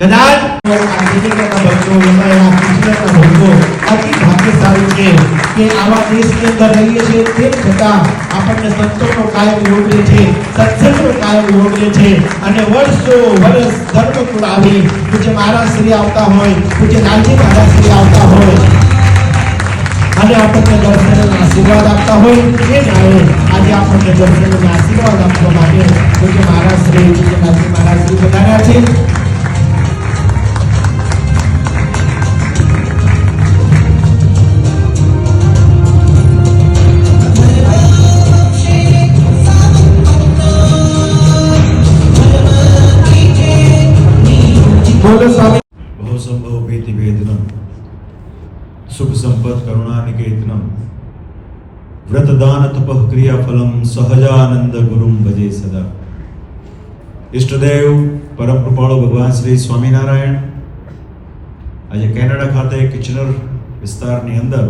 કદાચ આજીવિકાના ભક્તો એમાં ભાગ્યશાળી છે કે આવા દેશની અંદર રહીએ છીએ તેમ છતાં આપણને સંતોનો કાયમ યોગ છે. સત્સંગનો કાયમ યોગ છે અને વર્ષો વર્ષ ધર્મકુળ આવી પૂજ્ય મહારાજ શ્રી આવતા હોય પૂજ્ય લાલજી મહારાજ શ્રી આવતા હોય અને આપણને દર્શનના આશીર્વાદ આપતા હોય એ જાણે આજે આપણને દર્શનના આશીર્વાદ આપવા માટે પૂજ્ય મહારાજ શ્રી પૂજ્ય લાલજી શ્રી પધાર્યા છે બોલો સ્વામી બહુ સંભવ ભીતિ વેદનમ સુખ સંપદ કરુણા નિકેતનમ વ્રતદાન તપઃ ક્રિયા ફલમ સહજાનંદ ગુરુમ ભજે સદા ઇષ્ટદેવ પરમ કૃપાળો ભગવાન શ્રી સ્વામિનારાયણ આજે કેનેડા ખાતે કિચનર વિસ્તારની અંદર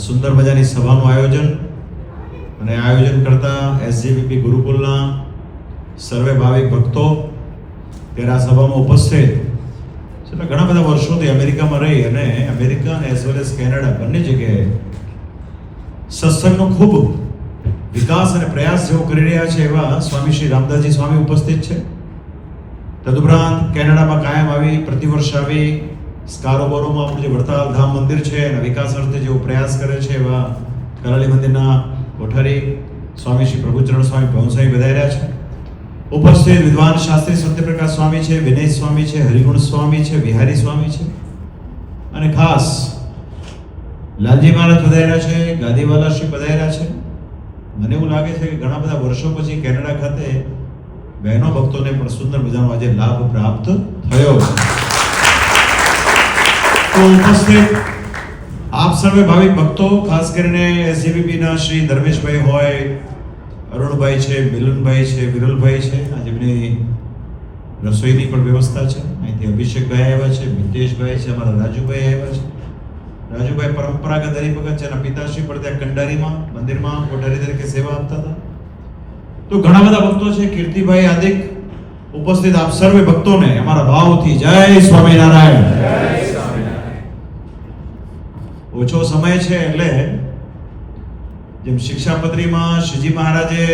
સુંદર મજાની સભાનું આયોજન અને આયોજન કરતા એસજીવીપી ગુરુકુલના સર્વે ભાવિક ભક્તો ત્યારે આ સભામાં ઉપસ્થિત. છેલ્લા ઘણા બધા વર્ષોથી અમેરિકામાં રહી અને America as well as Canada બંને જગ્યાએ સત્સંગનો ખૂબ વિકાસ અને પ્રયાસ જેવો કરી રહ્યા છે એવા સ્વામી શ્રી રામદાસજી સ્વામી ઉપસ્થિત છે. તદુપરાંત કેનેડામાં કાયમ આવી પ્રતિવર્ષ આવી, કારોબારોમાં આપણું જે વડતાલ ધામ મંદિર છે એના વિકાસ અર્થે જેવો પ્રયાસ કરે છે એવા કરાલી મંદિરના કોઠારી સ્વામી શ્રી પ્રભુચરણ સ્વામી ભવનસ્વામી બધાઈ રહ્યા છે. ઉપસ્થિત વિદ્વાન શાસ્ત્રી સત્યપ્રકાશ સ્વામી છે વિનય સ્વામી છે, હરિગુણ સ્વામી છે, વિહારી સ્વામી છે. અને ખાસ લાલજી મહારાજ પધાર્યા છે, ગાદીવાલા શ્રી પધાર્યા છે. મને એવું લાગે છે કે ઘણા બધા વર્ષો પછી કેનેડા ખાતે બહેનો ભક્તોને પણ સુંદર મજાનો આજે લાભ પ્રાપ્ત થયો તો ઉપસ્થિત આપ સર્વે ભાવિક ભક્તો, ખાસ કરીને એસજીબીપીના શ્રી ધર્મેશભાઈ હોય અરુણભાઈ છે મિલનભાઈ છે વિરલભાઈ છે. આજે એમની રસોઈની પણ વ્યવસ્થા છે. અહીંથી અભિષેકભાઈ આવ્યા છે મિતેશભાઈ છે અમારા રાજુભાઈ આવ્યા છે. રાજુભાઈ પરંપરાગત હરિભગત છે એના પિતાશ્રી પણ ત્યાં કંડારીમાં મંદિરમાં કોઠારી તરીકે સેવા આપતા હતા. તો ઘણા બધા ભક્તો છે. કીર્તિભાઈ આદિક ઉપસ્થિત આપ સર્વે ભક્તોને અમારા ભાવથી જય સ્વામિનારાયણ. ઓછો સમય છે એટલે જેમ શિક્ષાપત્રીમાં શ્રીજી મહારાજે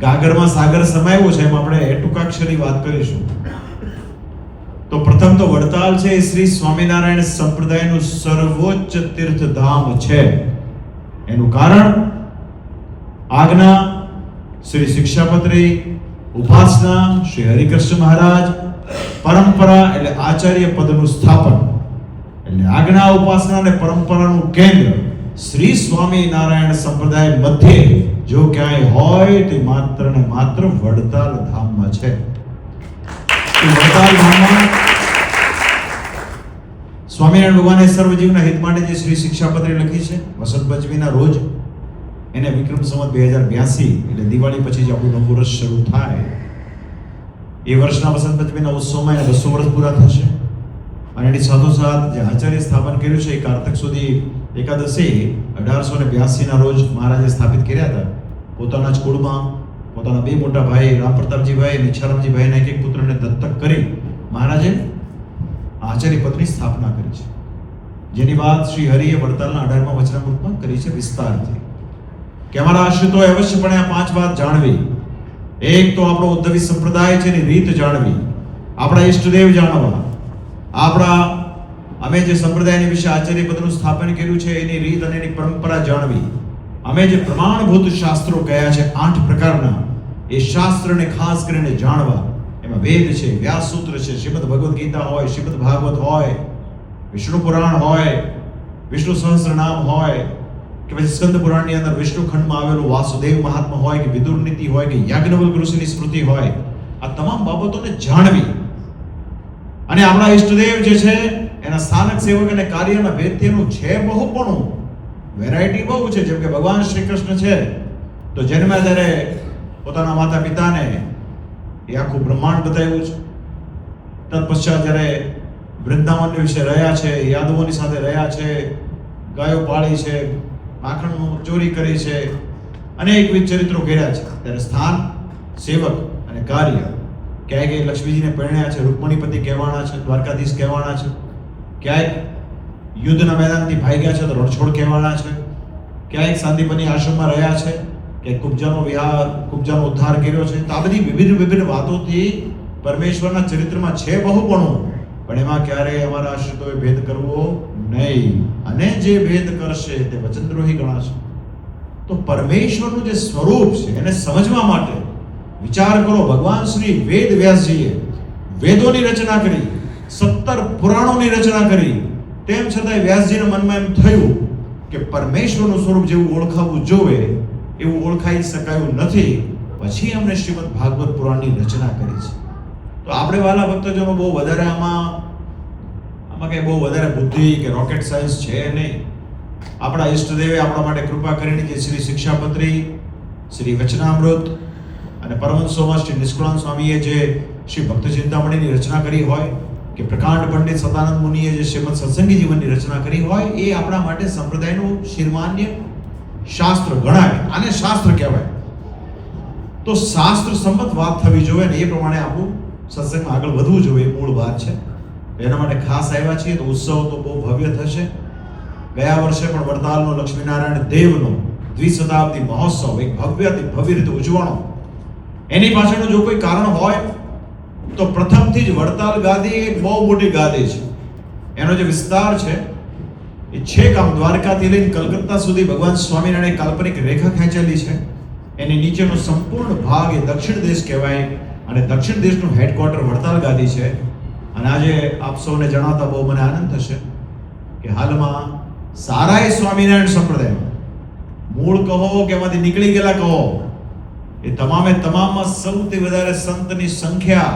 ગાગરમાં સાગર સમાવ્યો છે, એમ આપણે ટૂંકાક્ષરી વાત કરીશું. તો પ્રથમ તો વડતાલ છે, એ શ્રી સ્વામિનારાયણ સંપ્રદાયનું સર્વોચ્ચ તીર્થધામ છે. એનું કારણ? આજ્ઞા શ્રી શિક્ષાપત્રી ઉપાસના શ્રી હરિકૃષ્ણ મહારાજ, પરંપરા એટલે આચાર્ય પદનું સ્થાપન. એટલે આજ્ઞા ઉપાસના અને પરંપરાનું કેન્દ્ર. શ્રી સ્વામિનારાયણ સંપ્રદાય મધ્યે જો ક્યાંય હોય તે માત્ર ને માત્ર વડતાલ ધામમાં છે. સ્વામિનારાયણ ભગવાને સર્વજીવના હિત માટે જે શ્રી શિક્ષાપત્રી લખી છે, વસંત પંચમીના રોજ, એને વિક્રમ સંવત બે હજાર બ્યાસી, એટલે દિવાળી પછી જ આપણું નવું વર્ષ શરૂ થાય. એ વર્ષના વસંત પંચમીના ઉત્સવમાં એને બસો વર્ષ પૂરા થશે. અને એની સાથોસાથ જે આચાર્ય સ્થાપન કર્યું છે, એ કારતક સુધી એકાદશી અઢારસો ને બ્યાસીના રોજ મહારાજે સ્થાપિત કર્યા હતા. પોતાના જ કુળમાં પોતાના બે મોટા ભાઈ, રામ પ્રતાપજીભાઈ અને ઈચ્છારામજીભાઈને એક એક પુત્રને દત્તક કરી મહારાજે આચાર્ય પદની સ્થાપના કરી છે. જેની વાત શ્રી હરિએ વડતાલના અઢારમા વચનામૃતમાં કરી છે વિસ્તારથી. કે અમારા આશ્રિતો અવશ્યપણે આ પાંચ વાત જાણવી. એક તો આપણો ઉદ્ધવી સંપ્રદાય છે એની રીત જાણવી. આપણા ઈષ્ટદેવ જાણવા. આપણા અમે જે સંપ્રદાયની વિશે આચાર્ય પદનું સ્થાપન કર્યું છે, એની રીત અને એની પરંપરા જાણવી. અમે જે પ્રમાણભૂત શાસ્ત્રો કયા છે, આઠ પ્રકારના, એ શાસ્ત્રને ખાસ કરીને જાણવા. એમાં વેદ છે વ્યાસ સૂત્ર છે, શ્રીમદ ભગવદ્ ગીતા હોય, શ્રીમદ ભાગવત હોય, વિષ્ણુ પુરાણ હોય, વિષ્ણુ સહસ્રનામ હોય, કે પછી સ્કંદ પુરાણની અંદર વિષ્ણુ ખંડમાં આવેલું વાસુદેવ મહાત્મા હોય, કે વિદુર નીતિ હોય, કે યાજ્ઞવલ્ક ઋષિની સ્મૃતિ હોય, આ તમામ બાબતોને જાણવી. અને આપણા ઈષ્ટદેવ જે છે એના સ્થાનક સેવક અને કાર્યના ભેદ્યનું છે બહુપણું વેરાયટી બહુ છે. જેમ કે ભગવાન શ્રી કૃષ્ણ છે, તો જન્મ્યા ત્યારે પોતાના માતા પિતાને એ આખું બ્રહ્માંડ બતાવ્યું છે. તત્પશ્ચાત જ્યારે વૃંદાવન વિશે રહ્યા છે, યાદવોની સાથે રહ્યા છે, ગાયો પાળી છે, માખણનું ચોરી કરી છે અનેકવિધ ચરિત્રો કર્યા છે. ત્યારે સ્થાન, સેવક અને કાર્ય ક્યાંય ક્યાંય લક્ષ્મીજીને પરણ્યા છે, રૂકમણીપતિ કહેવાના છે, દ્વારકાધીશ કહેવાના છે. ક્યાંક યુદ્ધના મેદાનથી ગયા છે તો રણછોડ કહેવાના છે. ક્યાંક શાંતિપની આશ્રમમાં રહ્યા છે. કે કુબજાનો વિહાર કુબજાનો ઉદ્ધાર કર્યો છે. તો આ બધી વિભિન્ન વિભિન્ન વાતોથી પરમેશ્વરના ચરિત્રમાં છે બહુપણું. પણ એમાં ક્યારેય અમારા આશ્રિતોએ ભેદ કરવો નહીં. અને જે ભેદ કરશે તે વચનદ્રોહી ગણાશે. તો પરમેશ્વરનું જે સ્વરૂપ છે એને સમજવા માટે વિચાર કરો. ભગવાન શ્રી વેદ વ્યાસજીએ વેદોની રચના કરી. સત્તર પુરાણોની રચના કરી. તેમ છતાંય વ્યાસજીના મનમાં એમ થયું કે પરમેશ્વરનું સ્વરૂપ જેવું ઓળખાવવું જોવે, એવું ઓળખાઈ શકાયું નથી. પછી એમણે શ્રીમદ ભાગવત પુરાણની રચના કરી છે. તો આપણે વાલા ભક્તજનો, બહુ વધારે આમાં આમાં કંઈ બહુ વધારે બુદ્ધિ કે રોકેટ સાયન્સ છે નહીં. આપણા ઈષ્ટદેવે આપણા માટે કૃપા કરીને કે શ્રી શિક્ષાપત્રી, શ્રી વચનામૃત અને પરમહંસોમાં શ્રી નિષ્કુળાન સ્વામીએ જે શ્રી ભક્ત ચિંતામણીની રચના કરી હોય કે પ્રકાંડ પંડિત સદાનંદ મુનિએ જે શ્રીમદ સત્સંગી જીવનની રચના કરી હોય, એ આપણા માટે સંપ્રદાયનું શિરમાન્ય શાસ્ત્ર ગણાય, આને શાસ્ત્ર કહેવાય. તો શાસ્ત્ર સંમત વાત થવી જોઈએ ને એ પ્રમાણે આપણું સત્સંગમાં આગળ વધવું જોઈએ, એ મૂળ વાત છે. એના માટે ખાસ આવ્યા છીએ તો ઉત્સવ તો બહુ ભવ્ય થશે. ગયા વર્ષે પણ વડતાલનો લક્ષ્મીનારાયણ દેવનો દ્વિશતાબ્દી મહોત્સવ, એક ભવ્યથી ભવ્ય રીતે ઉજવણો. એની પાછળનું જો કોઈ કારણ હોય તો પ્રથમથી જ વડતાલ ગાદી એક બહુ મોટી ગાદી છે. એનો જે વિસ્તાર છે, એ છેક આમ દ્વારકાથી લઈને કલકત્તા સુધી ભગવાન સ્વામિનારાયણ કાલ્પનિક રેખા ખેંચેલી છે. એની નીચેનો સંપૂર્ણ ભાગ એ દક્ષિણ દેશ કહેવાય અને દક્ષિણ દેશનું હેડક્વાર્ટર વડતાલ ગાદી છે. અને આજે આપ સૌને જણાવતા બહુ મને આનંદ થશે કે હાલમાં સારાય સ્વામિનારાયણ સંપ્રદાયમાં, મૂળ કહો કે એમાંથી નીકળી ગયેલા કહો, એ તમામે તમામમાં સૌથી વધારે સંતની સંખ્યા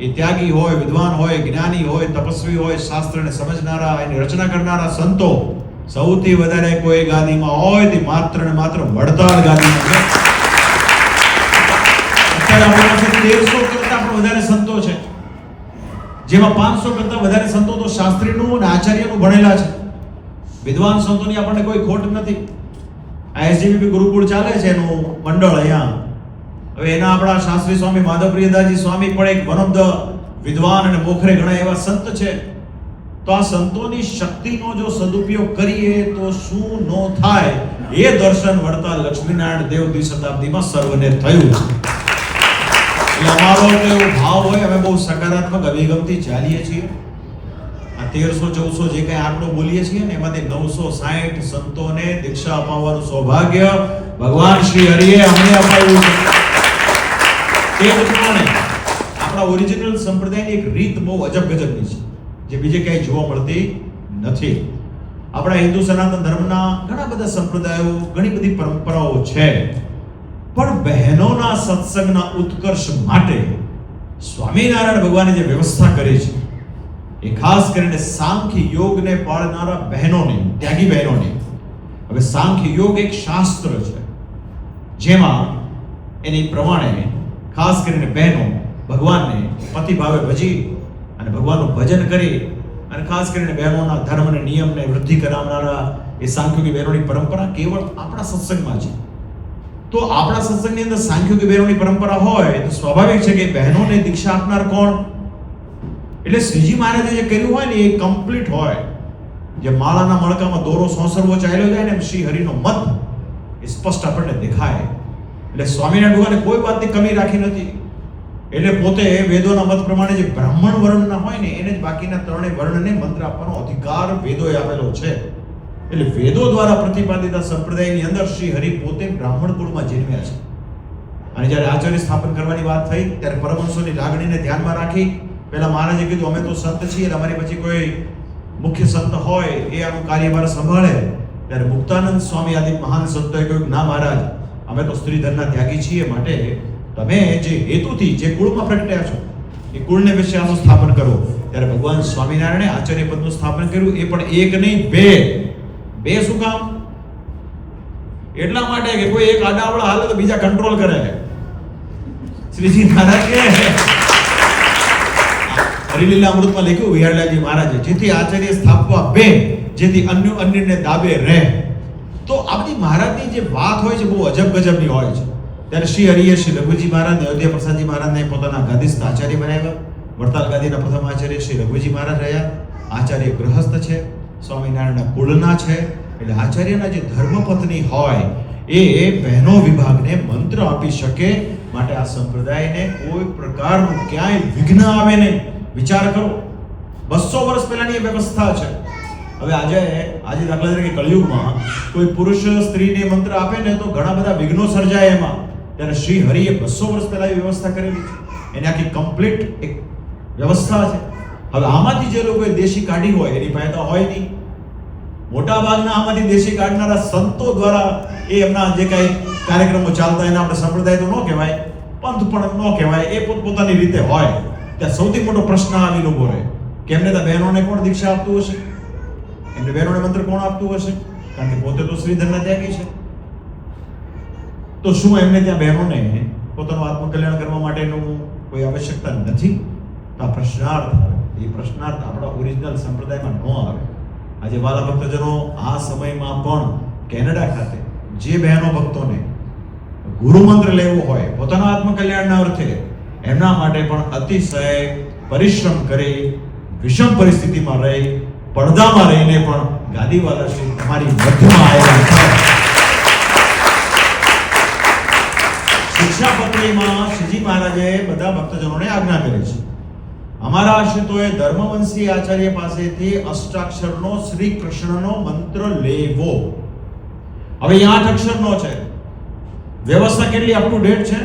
એ ત્યાગી હોય, વિદ્વાન હોય, જ્ઞાની હોય, તપસ્વી હોય, શાસ્ત્રને સમજનારા, એની રચના કરનારા સંતો સૌથી વધારે કોઈ ગાદીમાં હોય તે માત્ર ને માત્ર વડતાલ ગાદીમાં તેરસો કરતા પણ વધારે સંતો છે. જેમાં પાંચસો કરતા વધારે સંતો તો શાસ્ત્રીનું અને આચાર્યનું ભણેલા છે. વિદ્વાન સંતોની આપણને કોઈ ખોટ નથી. આ એસજીબીપી ગુરુકુળ ચાલે છે એનું મંડળ અહીંયા. હવે એના આપણા શાસ્ત્રી સ્વામી માધવપ્રિયદાસજી સ્વામી પણ એક વન ઓફ ધ વિદ્વાન અને મોખરે ઘણા એવા સંત છે. તો આ સંતોની શક્તિનો જો સદુપયોગ કરીએ તો શું નો થાય એ દર્શન વળતા લક્ષ્મીનારાયણ દેવ દ્વિશતાબ્દીમાં સર્વને થયું. એટલે અમારો એવો ભાવ હોય, અમે બહુ સકારાત્મક અભિગમથી ચાલીએ છીએ. આ તેરસો, ચૌદસો જે કઈ આંકડો બોલીએ છીએ ને, એમાંથી નવસો સાહીઠ સંતોને દીક્ષા અપાવવાનું સૌભાગ્ય ભગવાન શ્રી હરિએ અમને અપાવ્યું છે. જ પ્રમાણે આપણા ઓરિજિનલ સંપ્રદાયની એક રીત બહુ અજબ ગજબની છે, જે બીજે ક્યાંય જોવા મળતી નથી. આપણા હિન્દુ સનાતન ધર્મના ઘણા બધા સંપ્રદાયો, ઘણી બધી પરંપરાઓ છે. પણ બહેનોના સત્સંગના ઉત્કર્ષ માટે સ્વામિનારાયણ ભગવાને જે વ્યવસ્થા કરી છે, એ ખાસ કરીને સાંખ્ય યોગને પાળનારા બહેનોને, ત્યાગી બહેનોને, હવે સાંખ્ય યોગ એક શાસ્ત્ર છે. જેમાં એની પ્રમાણે ખાસ કરીને બહેનો ભગવાનને પતિભાવે ભજી અને ભગવાનનું ભજન કરી અને ખાસ કરીને બહેનોના ધર્મ અને નિયમને વૃદ્ધિ કરાવનારા એ સાંખ્યોગી બહેનોની પરંપરા કેવળ આપણા સત્સંગમાં છે. તો આપણા સત્સંગની અંદર સાંખ્યોગી બહેનોની પરંપરા હોય તો સ્વાભાવિક છે કે બહેનોને દીક્ષા આપનાર કોણ? એટલે શ્રીજી મહારાજે જે કર્યું હોય ને એ કમ્પ્લીટ હોય. જે માળાના મણકામાં દોરો સોસરવો ચાલ્યો જાય ને શ્રી હરિનો મત એ સ્પષ્ટ આપણને દેખાય. એટલે સ્વામિનારાયણ ભગવાને કોઈ વાતની કમી રાખી નથી. એટલે પોતે વેદોના મત પ્રમાણે જે બ્રાહ્મણ વર્ણના હોય ને, એને જ બાકીના ત્રણેય વર્ણને મંત્ર આપવાનો અધિકાર વેદોએ આપેલો છે. એટલે વેદો દ્વારા પ્રતિપાદિત સંપ્રદાયની અંદર શ્રી હરિ પોતે બ્રાહ્મણ કુળમાં જન્મ્યા છે. અને જ્યારે આચાર્ય સ્થાપન કરવાની વાત થઈ, ત્યારે પરમહંસોની લાગણીને ધ્યાનમાં રાખી, પહેલા મહારાજે કીધું, અમે તો સંત છીએ અમારી પછી કોઈ મુખ્ય સંત હોય, એ આનું કાર્યભાર સંભાળે. ત્યારે મુક્તાનંદ સ્વામી આદિ મહાન સંતોએ કહ્યું ના મહારાજ અમે તો સ્ત્રીધનના ત્યાગી છીએ, માટે તમે જે હેતુથી જે કુળમાં પ્રગટ્યા છો, એ કુળને વિશે આનું સ્થાપન કરો. ત્યારે ભગવાન સ્વામિનારાયણે આચાર્ય પદનું સ્થાપન કર્યું, એ પણ એક નહીં, બે. બે શું કામ? એટલા માટે કે કોઈ એક આડાવડા હાલે તો બીજા કંટ્રોલ કરે. શ્રીજી મહારાજ હરિલીલા અમૃતમાં લખ્યું વિહારલાજી મહારાજે, જેથી આચાર્ય સ્થાપવા બે જેથી અન્ય અન્યને દાબે રહે તો આ મહારાજની જે વાત હોય છે, બહુ અજબ ગજબની હોય છે. ત્યારે શ્રી હરિએ શ્રી રઘુજી મહારાજ અયોધ્યા પ્રસાદજી મહારાજને પોતાના ગાદીસ્થ આચાર્ય બનાવ્યા. વડતાલ ગાદીના પ્રથમ આચાર્ય શ્રી રઘુજી મહારાજ રહ્યા. આચાર્ય ગ્રહસ્થ છે. સ્વામિનારાયણના કુળના છે. એટલે આચાર્યના જે ધર્મપત્ની હોય, એ બહેનો વિભાગને મંત્ર આપી શકે. માટે આ સંપ્રદાયને કોઈ પ્રકારનું ક્યાંય વિઘ્ન આવે નહીં. વિચાર કરો. બસો વર્ષ પહેલાની એ વ્યવસ્થા છે. હવે આજે આજે દાખલા તરીકે કળિયુગમાં કોઈ પુરુષ સ્ત્રીને મંત્ર આપે ને તો ઘણા બધા વિઘ્નો સર્જાય એમાં. ત્યારે શ્રી હરિએ બસો વર્ષ પહેલા એ વ્યવસ્થા કરેલી છે. એની આખી કમ્પ્લીટ એક વ્યવસ્થા છે. હવે આમાંથી જે લોકોએ દેશી કાઢી હોય, એની પાસે તો હોય નહીં. મોટા ભાગના આમાંથી દેશી કાઢનારા સંતો દ્વારા એ એમના જે કાંઈ કાર્યક્રમો ચાલતા એને આપણે સંપ્રદાય તો ન કહેવાય, પંથ પણ ન કહેવાય, એ પોતપોતાની રીતે હોય. ત્યાં સૌથી મોટો પ્રશ્ન આવી લોકો રહે. કે એમને તો બહેનોને કોણ દીક્ષા આપતું હશે? એમને બહેનોને મંત્ર કોણ આપતું હશે? કારણ કે પોતે તો શ્રીધરના ત્યાગી છે. તો શું એમને ત્યાં બહેનોને પોતાનું આત્મકલ્યાણ કરવા માટેનું કોઈ આવશ્યકતા નથી? તો આ પ્રશ્નાર્થ આવે. એ પ્રશ્નાર્થ આપણા ઓરિજિનલ સંપ્રદાયમાં ન આવે. આજે વાલા ભક્તજનો આ સમયમાં પણ કેનેડા ખાતે જે બહેનો ભક્તોને ગુરુ મંત્ર લેવો હોય, પોતાના આત્મકલ્યાણના અર્થે એમના માટે પણ અતિશય પરિશ્રમ કરી, વિષમ પરિસ્થિતિમાં રહી પડદામાં રહીને પણ ગાદીવાલા શ્રી તમારી મધ્યમાં આવેલા છે શિક્ષાપત્રીમાં શ્રીજી મહારાજે બધા ભક્તજનોને આજ્ઞા કરી છે. અમારા આશ્રિતોએ ધર્મવંશી આચાર્ય પાસેથી અષ્ટાક્ષરનો શ્રી કૃષ્ણનો મંત્ર લેવો. હવે આઠ અક્ષરનો છે. વ્યવસ્થા કેટલી અપ ટુ ડેટ છે?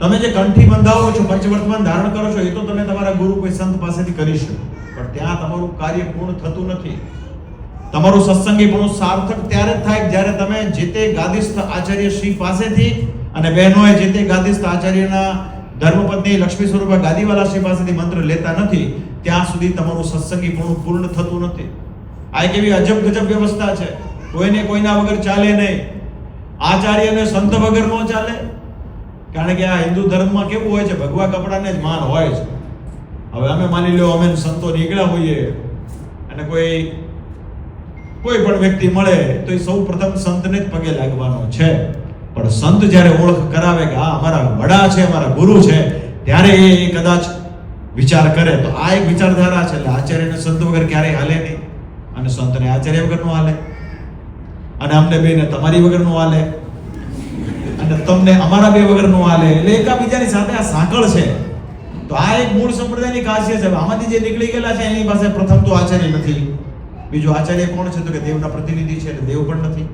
તમે જે કંઠી બંધાવો છો, પંચવર્તમાન ધારણ કરો છો, એ તો તમે તમારા ગુરુ કોઈ સંત પાસેથી કરી શકો. પણ ત્યાં તમારું કાર્ય પૂર્ણ થતું નથી. તમારું સત્સંગી પણ સાર્થક ત્યારે જ થાય જ્યારે તમે જે તે ગાદિસ્થ આચાર્ય શ્રી પાસેથી અને બહેનોએ જે તે ગાદિસ્થ આચાર્યના ધર્મપત્ની લક્ષ્મી સ્વરૂપા ગાદીવાલા શ્રી પાસેથી મંત્ર લેતા નથી, ત્યાં સુધી તમારું સત્સંગીપણું પૂર્ણ થતું નથી. આ એક એવી અજબ ગજબ વ્યવસ્થા છે. કોઈને કોઈના વગર ચાલે નહીં. આચાર્યને સંત વગર ન ચાલે. કારણ કે આ હિન્દુ ધર્મમાં કેવું હોય છે, ભગવા કપડાને જ માન હોય છે. હવે અમે માની લો અમે સંતો નીકળ્યા હોઈએ અને કોઈ કોઈ પણ વ્યક્તિ મળે તો એ સૌ પ્રથમ સંતને જ પગે લાગવાનો છે. પણ સંત જ્યારે ઓળખ કરાવે કે આ અમારા વડા છે, અમારા ગુરુ છે, ત્યારે એ કદાચ વિચાર કરે. તો આ એક વિચારધારા છે, એટલે આચાર્યને સંત વગર ક્યારેય હાલે નહીં. અને સંતને આચાર્ય વગરનું હાલે. અને અમને બેને તમારી વગરનું હાલે. અને તમને અમારા બે વગરનું હાલે. એટલે એકાબીજાની સાથે આ સાંકળ છે. તો આ એક મૂળ સંપ્રદાયની ખાસિયત છે. આમાંથી જે નીકળી ગયેલા છે, એની પાસે પ્રથમ તો આચાર્ય નથી. બીજું આચાર્ય કોણ છે? તો કે દેવના પ્રતિનિધિ છે, એટલે દેવ પણ નથી.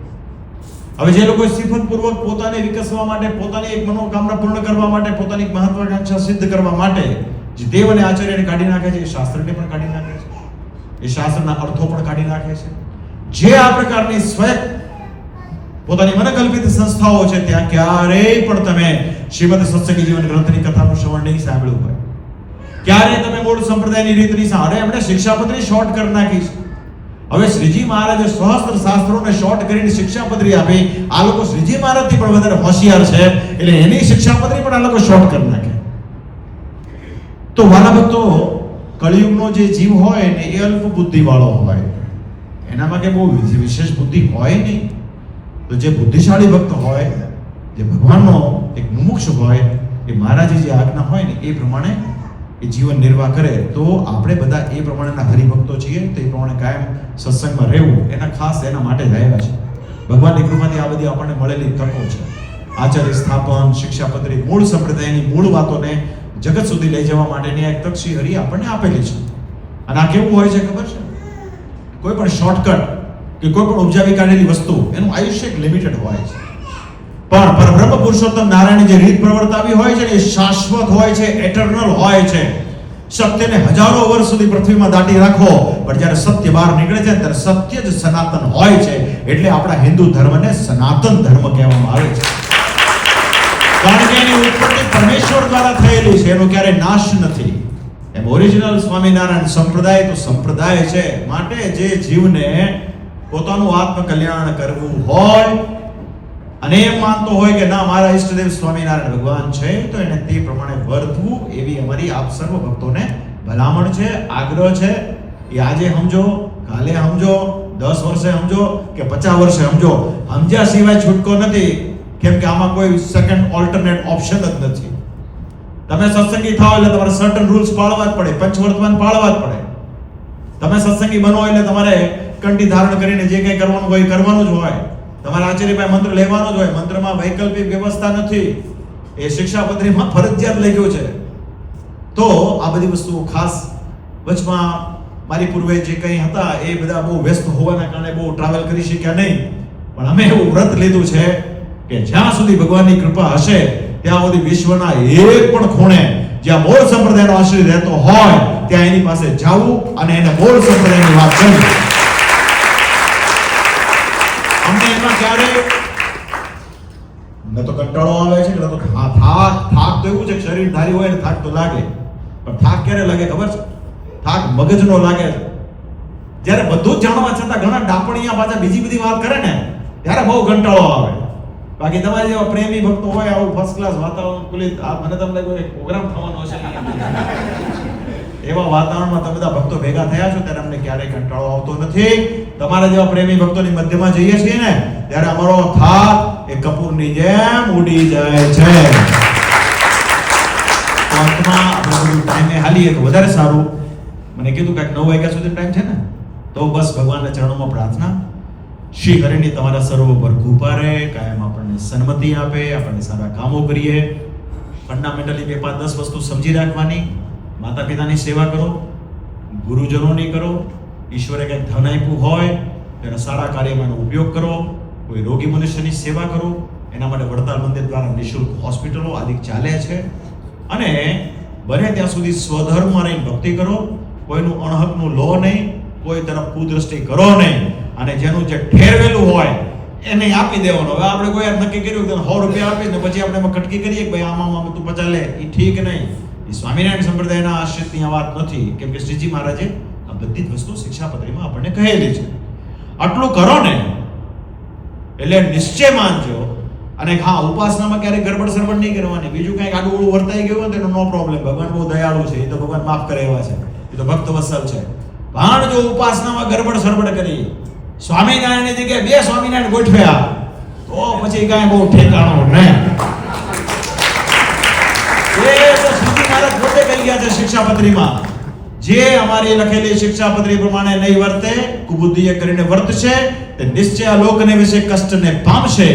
હવે જે લોકો સિફતપૂર્વક પોતાને વિકસવા માટે, પોતાની એક મનોકામના પૂર્ણ કરવા માટે, પોતાની મહત્વાકાંક્ષા સિદ્ધ કરવા માટે જે દેવ અને આચાર્યને કાઢી નાખે છે, એ શાસ્ત્રને પણ કાઢી નાખે છે. એ શાસ્ત્રના અર્થો પણ કાઢી નાખે છે. જે આ પ્રકારની સ્વયં પોતાની મનકલ્પિત સંસ્થાઓ છે, ત્યાં ક્યારેય પણ તમે શ્રીમદ સત્સંગી જીવન ગ્રંથની કથાનું શ્રવણ નહીં સાંભળ્યું હોય. ક્યારે તમે મૂળ સંપ્રદાયની રીતની નહીં એમણે શિક્ષાપત્રી શોર્ટ કરી નાખી છે. હવે શ્રીજી મહારાજે સહસ્ત્ર શાસ્ત્રોને શોર્ટ કરીને શિક્ષાપત્રી આપી. આ લોકો શ્રીજી મહારાજથી પણ વધારે હોશિયાર છે. એટલે એની શિક્ષાપત્રી પણ આ લોકો શોર્ટ કરી નાખે. તો વાલા ભક્તો, કળિયુગનો જે જીવ હોય ને એ અલ્પ બુદ્ધિ વાળો હોય. એનામાં કે બહુ વિશેષ બુદ્ધિ હોય નહીં. તો જે બુદ્ધિશાળી ભક્ત હોય, જે ભગવાનનો એક મુમુક્ષ હોય, એ મહારાજે જે આજ્ઞા હોય ને એ પ્રમાણે એ જીવન નિર્વાહ કરે, તો આપણે બધા એ પ્રમાણેના હરિભક્તો છીએ, તો એ પ્રમાણે કાયમ સત્સંગમાં રહેવું, એના ખાસ એના માટે જ છે. ભગવાનની કૃપાથી આ બધી આપણને મળેલી તકો છે. આચાર્ય સ્થાપન, શિક્ષાપત્રી, મૂળ સંપ્રદાયની મૂળ વાતોને જગત સુધી લઈ જવા માટેની એક તક શ્રી હરિ આપણને આપેલી છે. અને આ કેવું હોય છે ખબર છે? કોઈ પણ શોર્ટકટ કે કોઈ પણ ઉપજાવી કાઢેલી વસ્તુ, એનું આયુષ્ય એક લિમિટેડ હોય છે. પણ પરબ્રહ્મ પુરુષોત્તમ નારાયણ જે રીત પ્રવર્તાવી હોય છે એ શાશ્વત હોય છે એટર્નલ હોય છે. સત્યને હજારો વર્ષ સુધી પૃથ્વીમાં દાટી રાખો, પણ જ્યારે સત્ય બહાર નીકળે છે, ત્યારે સત્ય જ સનાતન હોય છે. એટલે આપણા હિન્દુ ધર્મને સનાતન ધર્મ કહેવામાં આવે છે. કારણ કે એની ઉત્પત્તિ પરમેશ્વર દ્વારા થયેલી છે, એનો ક્યારે નાશ નથી. એમ ઓરિજિનલ સ્વામિનારાયણ સંપ્રદાય તો સંપ્રદાય છે. માટે જે જીવને પોતાનું આત્મકલ્યાણ કરવું હોય અને એમ માનતો હોય કે ના, મારા ઈષ્ટદેવ સ્વામિનારાયણ ભગવાન છે, તો એને તે પ્રમાણે વર્તવું એવી અમારી આપ સર્વ ભક્તોને ભલામણ છે, આગ્રહ છે એ આજે સમજો, કાલે સમજો, દસ વર્ષે સમજો કે પચાસ વર્ષે સમજો. સમજ્યા સિવાય છૂટકો નથી, કેમ કે આમાં કોઈ સેકન્ડ ઓલ્ટરનેટ ઓપ્શન જ નથી. તમે સત્સંગી થાઓ એટલે તમારે સર્ટન રૂલ્સ પાળવા જ પડે, પંચવર્તમાન પાળવા જ પડે. તમે સત્સંગી બનો એટલે તમારે કંઠી ધારણ કરીને જે કંઈ કરવાનું હોય કરવાનું જ હોય. તમારે આચાર્યભાઈ મંત્ર લેવાનો જ હોય. મંત્રમાં વૈકલ્પિક વ્યવસ્થા નથી. એ શિક્ષાપત્રીમાં ફરજિયાત લખ્યું છે. તો આ બધી વસ્તુઓ ખાસ વચમાં મારી પૂર્વે જે કંઈ હતા એ બધા બહુ વ્યસ્ત હોવાના કારણે બહુ ટ્રાવેલ કરી શક્યા નહીં. પણ અમે એવું વ્રત લીધું છે કે જ્યાં સુધી ભગવાનની કૃપા હશે, ત્યાં સુધી વિશ્વના એક પણ ખૂણે જ્યાં મોર સંપ્રદાયનો આશ્રય રહેતો હોય, ત્યાં એની પાસે જાવું અને એને મોર સંપ્રદાયની વાત કરવી અમને એમાં ક્યારે ન તો કંટાળો આવે છે કે તો થાક થાક તો એવું છે કે શરીર ધારી હોય ને થાક તો લાગે. પણ થાક ક્યારે લાગે ખબર છે? થાક મગજનો લાગે છે. જ્યારે બધું જ જાણવા છતાં ઘણા ડાપણિયા પાછા બીજી બધી વાત કરે ને, ત્યારે બહુ કંટાળો આવે. બાકી તમારી જેવા પ્રેમી ભક્તો હોય, આવું ફર્સ્ટ ક્લાસ વાતાવરણ ખુલી મને તમને કોઈ પ્રોગ્રામ થવાનો છે એવા વાતાવરણમાં તમે બધા ભક્તો ભેગા થયા છો, ત્યારે અમને ક્યારેય કંટાળો આવતો નથી. તમારા જેવા પ્રેમી ભક્તોની મધ્યમાં જઈએ છીએ ને ત્યારે અમારો થાક એ કપૂરની જેમ ઉડી જાય છે. અંતમાં આપણે ટાઈમે હાલીએ તો વધારે સારું. મને કીધું કે નવ વાગ્યા સુધી ટાઈમ છે ને? તો બસ ભગવાનના ચરણોમાં પ્રાર્થના. શ્રી હરિની તમારા સર્વ પર કૃપા રહે, કાયમ આપણને સન્મતિ આપે, આપણને સારા કામો કરીએ. ફંડામેન્ટલી બે પાંચ દસ વસ્તુ સમજી રાખવાની. માતા પિતાની સેવા કરો, ગુરુજનોની કરો. ઈશ્વરે કંઈક ધન આપ્યું હોય તેના સારા કાર્યમાં ઉપયોગ કરો. કોઈ રોગી મનુષ્યની સેવા કરો, એના માટે વડતાલ મંદિર દ્વારા નિઃશુલ્ક હોસ્પિટલો આદિ ચાલે છે. અને બને ત્યાં સુધી સ્વધર્મમાં રહીને ભક્તિ કરો, કોઈનું અણહકનું લો નહીં, કોઈ તરફ કુદ્રષ્ટિ કરો નહીં. અને જેનું જે ઠેરવેલું હોય, એને આપી દેવાનું. હવે આપણે કોઈ નક્કી કર્યું કે સો રૂપિયા આપીશ ને પછી આપણે એમાં કટકી કરીએ કે ભાઈ, આમાં આમાં તું પચા લે. એ ઠીક નહીં. એ સ્વામિનારાયણ સંપ્રદાયના આશ્રિતની આ વાત નથી. કેમ કે શ્રીજી મહારાજે આ બધી જ વસ્તુ શિક્ષાપત્રીમાં આપણને કહેલી છે. આટલું કરો ને એટલે નિશ્ચય માનજો અને હા, ઉપાસનામાં ક્યારેય ગરબડ સરબડ નહીં કરવાની. બીજું કંઈક આડું ઓળું વર્તાઈ ગયું હોય તો એનો નો પ્રોબ્લેમ ભગવાન બહુ દયાળુ છે. એ તો ભગવાન માફ કરે એવા છે. એ તો ભક્ત વત્સલ છે. પણ જો ઉપાસનામાં ગરબડ સરબડ કરી, સ્વામિનારાયણની જગ્યાએ બે સ્વામિનારાયણ ગોઠવ્યા, તો પછી કાંઈ બહુ ઠેકાણો નહીં ગયા છે શિક્ષાપત્રીમાં, જે અમારી લખેલી શિક્ષાપત્રી પ્રમાણે નહીં વર્તે, કુબુદ્ધિએ કરીને વર્તશે નિશ્ચય આ લોકને વિશે કષ્ટને પામશે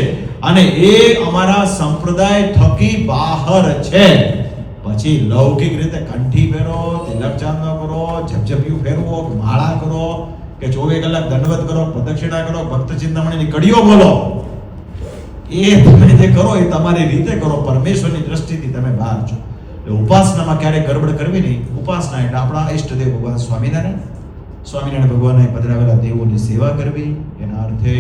અને એ અમારા સંપ્રદાય થકી બહાર છે. પછી લૌકિક રીતે કંઠી પહેરો, તિલક ચાંદલો કરો ઝપઝપિયું ફેરવો, માળા કરો, કે ચોવીસ કલાક દંડવત કરો, પ્રદક્ષિણા કરો, ભક્ત ચિંતામણીની કડીઓ બોલો. એ તમે જે કરો, એ તમારી રીતે કરો. પરમેશ્વરની દ્રષ્ટિથી તમે બહાર છો. એટલે ઉપાસનામાં ક્યારેય ગરબડ કરવી નહીં. ઉપાસના એટલે આપણા ઈષ્ટદેવ ભગવાન સ્વામિનારાયણ. સ્વામિનારાયણ ભગવાનને પધરાવેલા દેવોની સેવા કરવી, એના અર્થે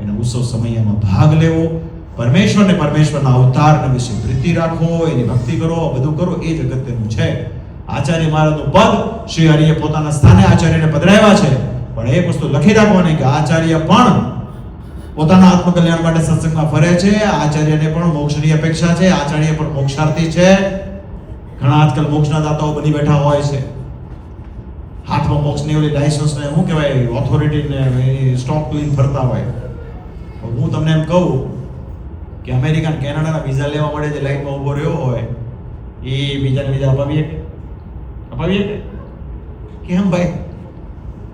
એના ઉત્સવ સમયમાં ભાગ લેવો પરમેશ્વર ને પરમેશ્વરના અવતારને વિશે પ્રીતિ રાખો, એની ભક્તિ કરો બધું કરો, એ જ અગત્યનું છે. આચાર્ય મહારાજનું પદ શ્રી હરિએ પોતાના સ્થાને આચાર્યને પધરાવ્યા છે. પણ એ વસ્તુ લખી રાખવાની કે આચાર્ય પણ પોતાના આત્મકલ્યાણ માટે સત્સંગમાં ફરે છે, આચાર્યને પણ મોક્ષની અપેક્ષા છે, આચાર્ય પણ મોક્ષાર્થી છે. ઘણા આજકાલ મોક્ષના દાતાઓ બની બેઠા હોય છે. હાથમાં પક્ષની ઓલી લાયસન્સને શું કહેવાય ઓથોરિટીને સ્ટોક લઈને ફરતા હોય. હું તમને એમ કહું કે અમેરિકા કેનેડાના વિઝા લેવા માટે જે લાઈનમાં ઊભો રહ્યો હોય, એ બીજાને વિઝા અપાવીએ અપાવીએ કે? કેમ ભાઈ?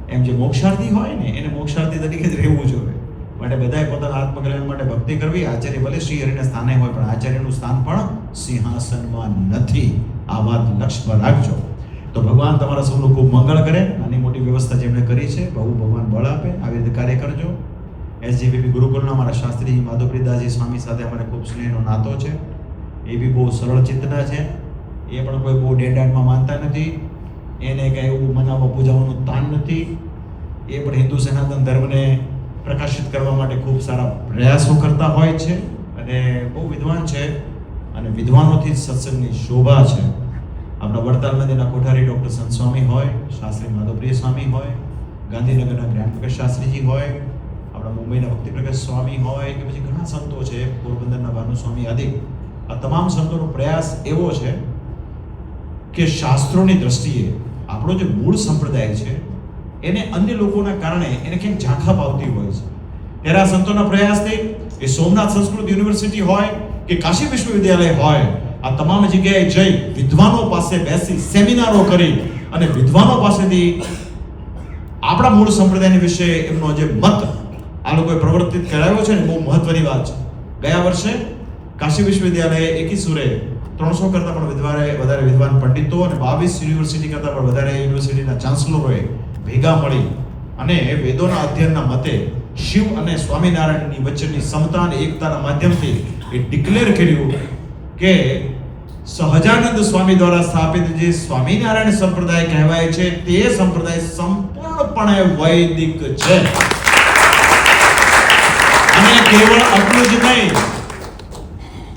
એમ જે મોક્ષાર્થી હોય ને, એને મોક્ષાર્થી તરીકે જ રહેવું જોઈએ. માટે બધાએ પોતાના આત્મકલ્યાણ માટે ભક્તિ કરવી. આચાર્ય ભલે શ્રી હરિને સ્થાને હોય, પણ આચાર્યનું સ્થાન પણ સિંહાસનમાં નથી. આ વાત લક્ષ્ય રાખજો. તો ભગવાન તમારા સૌનું ખૂબ મંગળ કરે આની મોટી વ્યવસ્થા જેમણે કરી છે, બહુ ભગવાન બળ આપે, આવી રીતે કાર્ય કરજો. એસજીપીપી ગુરુકુલના અમારા શાસ્ત્રી માધુપ્રીદાસજી સ્વામી સાથે અમારે ખૂબ સ્નેહનો નાતો છે. એ બી બહુ સરળ ચિંતના છે. એ પણ કોઈ બહુ ડેડાડમાં માનતા નથી. એને કંઈ એવું મનાવવા પૂજાવાનું તાન નથી. એ પણ હિન્દુ સનાતન ધર્મને પ્રકાશિત કરવા માટે ખૂબ સારા પ્રયાસો કરતા હોય છે અને બહુ વિદ્વાન છે અને વિદ્વાનોથી જ સત્સંગની શોભા છે. આપણા વડતાલ મંદિરના કોઠારી ડૉક્ટર સંતસ્વામી હોય, શાસ્ત્રી માધવપ્રિય સ્વામી હોય, ગાંધીનગરના જ્ઞાન પ્રકાશ શાસ્ત્રીજી હોય, આપણા મુંબઈના ભક્તિ પ્રકાશ સ્વામી હોય કે પછી ઘણા સંતો છે, પોરબંદરના ભાનુસ્વામી આદિ, આ તમામ સંતોનો પ્રયાસ એવો છે કે શાસ્ત્રોની દ્રષ્ટિએ આપણો જે મૂળ સંપ્રદાય છે, એને અન્ય લોકોના કારણે એને ક્યાંક ઝાંખા પાવતી હોય છે. ત્યારે આ સંતોના પ્રયાસથી એ સોમનાથ સંસ્કૃત યુનિવર્સિટી હોય કે કાશી વિશ્વવિદ્યાલય હોય આ તમામ જગ્યાએ જઈ વિદ્વાનો પાસે બેસી સેમિનારો કરી અને વિદ્વાનો પાસેથી આપણા મૂળ સંપ્રદાયની વિશે એમનો જે મત આ લોકોએ પ્રવર્તિત કરાવ્યો છે ને, બહુ મહત્વની વાત છે. ગયા વર્ષે કાશી વિશ્વવિદ્યાલયે એકી સુરે ત્રણસો કરતાં પણ વિદ્વારે વધારે વિદ્વાન પંડિતો અને બાવીસ યુનિવર્સિટી કરતાં પણ વધારે યુનિવર્સિટીના ચાન્સલરોએ ભેગા મળી અને વેદોના અધ્યયનના મતે શિવ અને સ્વામિનારાયણની વચ્ચેની સમતા અને એકતાના માધ્યમથી એ ડિક્લેર કર્યું કે સહજાનંદ સ્વામી દ્વારા સ્થાપિત જે સ્વામિનારાયણ સંપ્રદાય કહેવાય છે, તે સંપ્રદાય સંપૂર્ણપણે વૈદિક છે. અને કેવળ આટલું જ નહીં,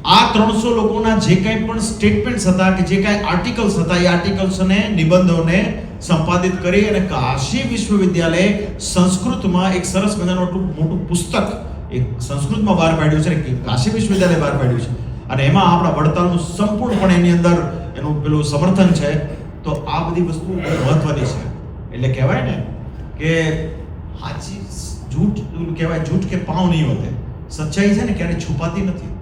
આ ત્રણસો લોકોના જે કંઈ પણ સ્ટેટમેન્ટ્સ હતા કે જે કાંઈ આર્ટિકલ્સ હતા, એ આર્ટિકલ્સને નિબંધોને સંપાદિત કરી અને કાશી વિશ્વવિદ્યાલયે સંસ્કૃતમાં એક સરસ મજાનું મોટું પુસ્તક, એક સંસ્કૃતમાં બહાર પાડ્યું છે કાશી વિશ્વવિદ્યાલય બહાર પાડ્યું છે. અને એમાં આપણા વડતાલનું સંપૂર્ણપણે એની અંદર એનું પેલું સમર્થન છે, તો આ બધી વસ્તુ મહત્વની છે. એટલે કહેવાય ને કે સાચી જૂઠ કહેવાય, જૂઠ કે પાવ નહીં વધે. સચ્ચાઈ છે ને ક્યારે છુપાતી નથી.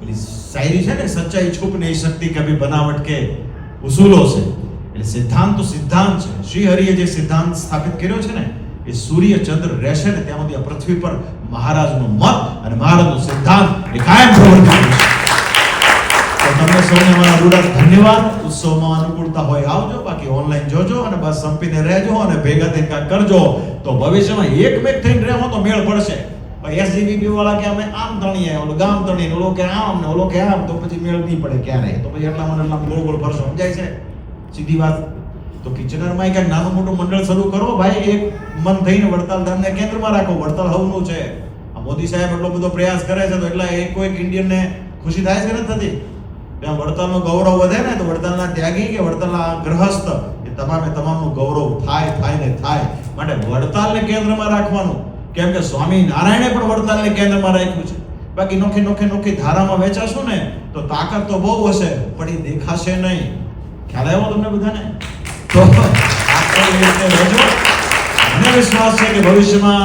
પેલી શાયરી છે ને, સચ્ચાઈ છુપ નહીં શકતી કભી બનાવટ કે ઉસૂલો છે. એટલે સિદ્ધાંત તો સિદ્ધાંત છે. શ્રી હરિએ જે સિદ્ધાંત સ્થાપિત કર્યો છે ને, એ સૂર્ય ચંદ્ર રહેશે ને ત્યાં સુધી આ પૃથ્વી પર મહારાજનો મત અને મહારાજનો સિદ્ધાંત એ કાયમ પ્રવર્તિત છે. તો તમને સૌને મારા રૂડા ધન્યવાદ. ઉત્સવમાં અનુકૂળતા હોય આવજો, બાકી ઓનલાઈન જોજો અને બસ સંપીને રહેજો અને ભેગા થઈને કાંઈક કરજો. તો ભવિષ્યમાં એકમેક થઈને રહેવો તો મેળ પડશે. એસજીબીપી વાળા કે અમે આમ તણીએ, ઓલો ગામ તણીએ, ઓલો કે આમ ને ઓલો કે આમ, તો પછી મેળ નહીં પડે ક્યારે? તો પછી એટલા મને એટલા ગોળ ગોળ ફરશો સમજાય છે? સીધી વાત. તો કિચનરમાં કંઈક નાનું મોટું મંડળ શરૂ કરો, ભાઈ. એક મન થઈને વડતાલ ધામને કેન્દ્રમાં રાખો. વડતાલ હવનું છે. મોદી સાહેબ એટલો બધો પ્રયાસ કરે છે, તો એટલા એક કોઈ ઇન્ડિયનને ખુશી થાય છે કે નથી થતી? ત્યાં વડતાલનું ગૌરવ વધે ને, તો વડતાલના ત્યાગી કે વડતાલના ગ્રહસ્થ એ તમામે તમામનું ગૌરવ થાય થાય ને થાય. માટે વડતાલને કેન્દ્રમાં રાખવાનું. કેમ કે સ્વામી નારાયણે પણ વડતાલને કેન્દ્રમાં રાખ્યું છે. બાકી નોખી નોખી નોખી ધારામાં વેચાશું ને, તો તાકાત તો બહુ હશે, પણ એ દેખાશે નહીં. ખ્યાલ આવ્યો તમને બધાને? તો મને વિશ્વાસ છે કે ભવિષ્યમાં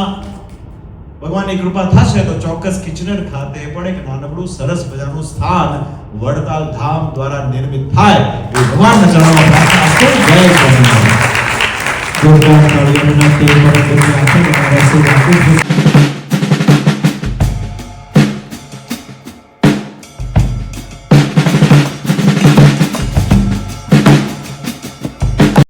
ભગવાનની કૃપા થશે તો ચોક્કસ કિચનર ખાતે પણ એક નાનકડું સરસ મજાનું સ્થાન વડતાલ ધામ દ્વારા નિર્મિત થાય એ ભગવાનના ચરણોમાં પ્રાર્થના કરું જય